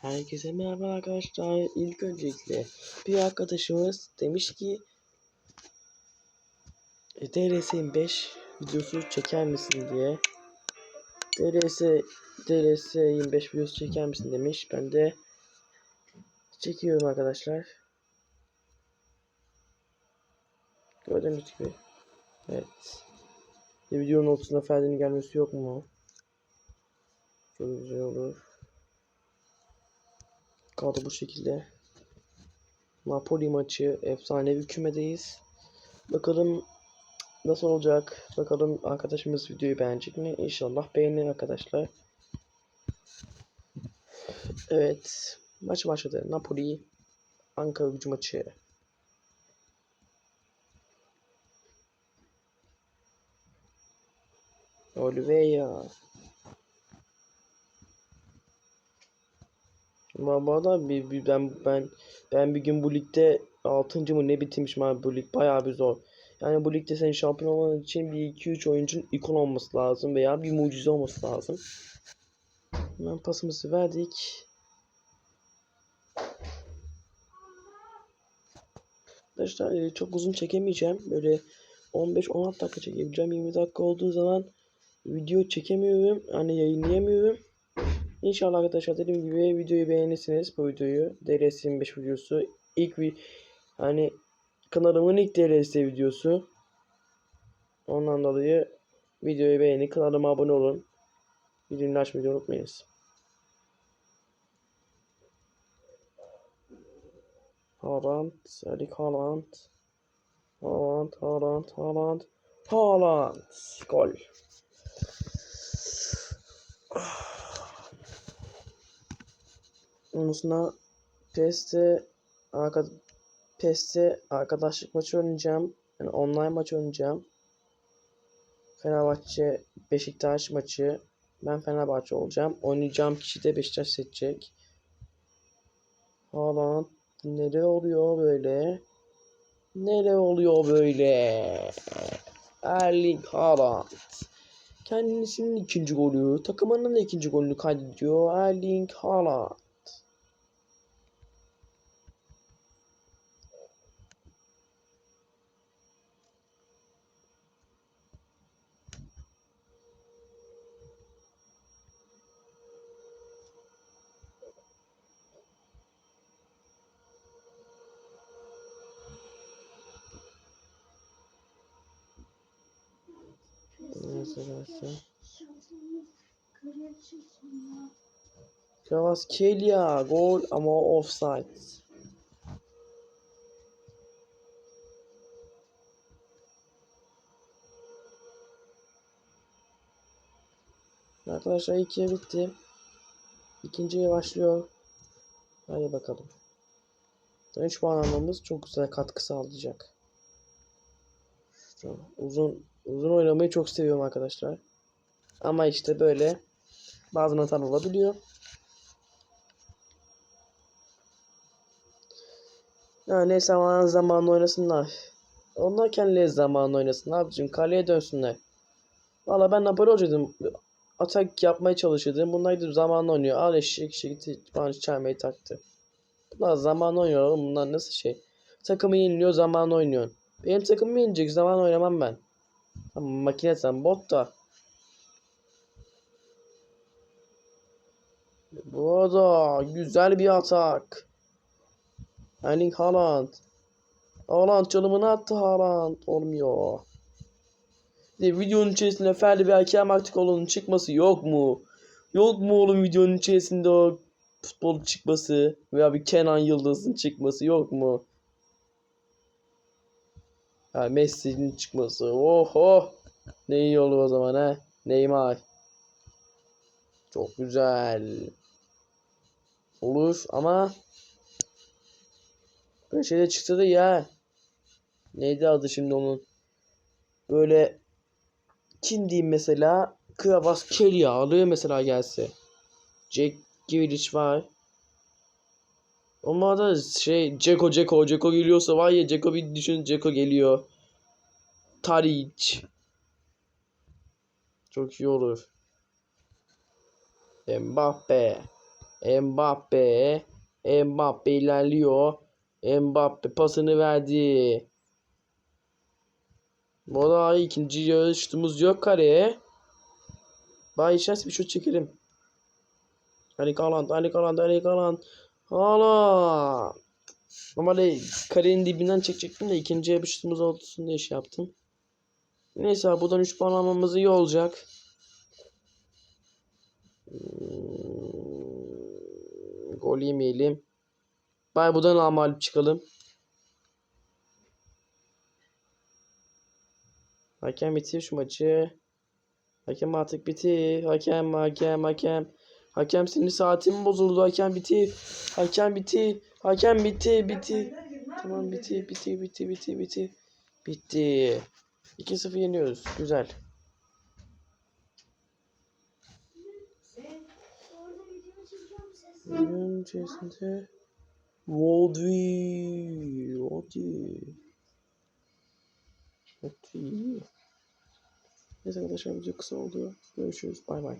Herkese merhaba arkadaşlar. İlk öncelikle bir arkadaşımız demiş ki e, DRS 25 videosu çeker misin diye. DRS DRS 25 videosu çeker misin demiş. Ben de çekiyorum arkadaşlar. Gördüğünüz gibi. Evet. Bir videonun ortasında Ferdi'nin gelmesi yok mu? Çok güzel olur. Kaldı bu şekilde. Napoli maçı efsanevi kümedeyiz. Bakalım nasıl olacak? Bakalım arkadaşımız videoyu beğenecek mi? İnşallah beğenir arkadaşlar. Evet. Maç başladı. Napoli Ankara gücü maçı. Oliveira. Arada bir, bir- ben ben ben bir gün bu ligde 6. mı ne bitirmişim abi bu lig bayağı bir zor. Yani bu ligde senin şampiyon olman için bir 2-3 oyuncunun ikon olması lazım veya bir mucize olması lazım. Hemen pasımızı verdik. Arkadaşlar e, çok uzun çekemeyeceğim. Böyle 15-16 dakika çekebileceğim. 20 dakika olduğu zaman video çekemiyorum. Hani yayınlayamıyorum. İnşallah arkadaşlar dediğim gibi videoyu beğenirsiniz bu videoyu. DLS 25 videosu. İlk bir hani kanalımın ilk DLS videosu. Ondan dolayı videoyu beğenin. Kanalıma abone olun. Bildirimleri açmayı unutmayınız. Haaland, Erling Haaland. Haaland, Haaland, Haaland. Haaland. Gol. Ondan sonra PES'te arka, PES'te arkadaşlık maçı oynayacağım. Yani online maç oynayacağım. Fenerbahçe Beşiktaş maçı. Ben Fenerbahçe olacağım. Oynayacağım kişi de Beşiktaş seçecek. Haaland nere oluyor böyle? Nere oluyor böyle? Erling Haaland. Kendisinin ikinci golü, takımının da ikinci golünü kaydediyor. Erling Haaland. Mesela Kvaratskhelia gol ama offside. Arkadaşlar yarı bitti. İkinciye başlıyor. Hadi bakalım. 3 puan almamız çok güzel katkı sağlayacak. Şu uzun uzun oynamayı çok seviyorum arkadaşlar. Ama işte böyle bazen hatalar olabiliyor. Ya neyse zaman zaman oynasınlar. Onlar kendileri zaman oynasın abicim kaleye dönsünler. Valla ben Napoli hocadım. Atak yapmaya çalışıyordum. Bunlar gidip zaman oynuyor. Al eşek eşek gitti. Bana çaymayı taktı. Bunlar zaman oynuyor oğlum. Bunlar nasıl şey? Takımı yeniliyor zaman oynuyor. Benim takımım yenecek zaman oynamam ben. Tamam makine sen bot da. Bu arada güzel bir atak. Erling Haaland. Haaland çalımını attı Haaland. Olmuyor. De videonun içerisinde Ferdi ve Hakem Aktikoğlu'nun çıkması yok mu? Yok mu oğlum videonun içerisinde o futbol çıkması veya bir Kenan Yıldız'ın çıkması yok mu? Ha Messi'nin çıkması. Oho. Ne iyi olur o zaman ha. Neymar. Çok güzel. Olur ama böyle şeyde çıksa da ya. Neydi adı şimdi onun? Böyle kim diyeyim mesela? Kvaratskhelia alıyor mesela gelse. Jack Grealish var. Onlar da şey Ceko Ceko Ceko geliyorsa var ya Ceko bir düşün Ceko geliyor. Taric. Çok iyi olur. Mbappe. Mbappe. Mbappe ilerliyor. Mbappe pasını verdi. Bu da ikinci yarı şutumuz yok kareye. Bay şans bir şut çekelim. Ali Haaland, Ali Haaland, Ali Haaland. Haaland. Normalde karenin dibinden çekecektim de ikinci yarı şutumuz olsun diye şey yaptım. Neyse abi, buradan 3 puan almamız iyi olacak. Hmm, Gol yemeyelim. Bay buradan amalip çıkalım. Hakem bitir şu maçı. Hakem artık bitir. Hakem, hakem, hakem. Hakem senin saatin bozuldu. Hakem bitir. Hakem bitir. Hakem bitir, bitir. Tamam bitir, bitir, bitir, bitir, bitir. Bitti. 2-0 yeniyoruz. Güzel. Oyunun içerisinde Rodri, Rodri. Rodri. Neyse arkadaşlar video kısa oldu. Görüşürüz. Bay bay.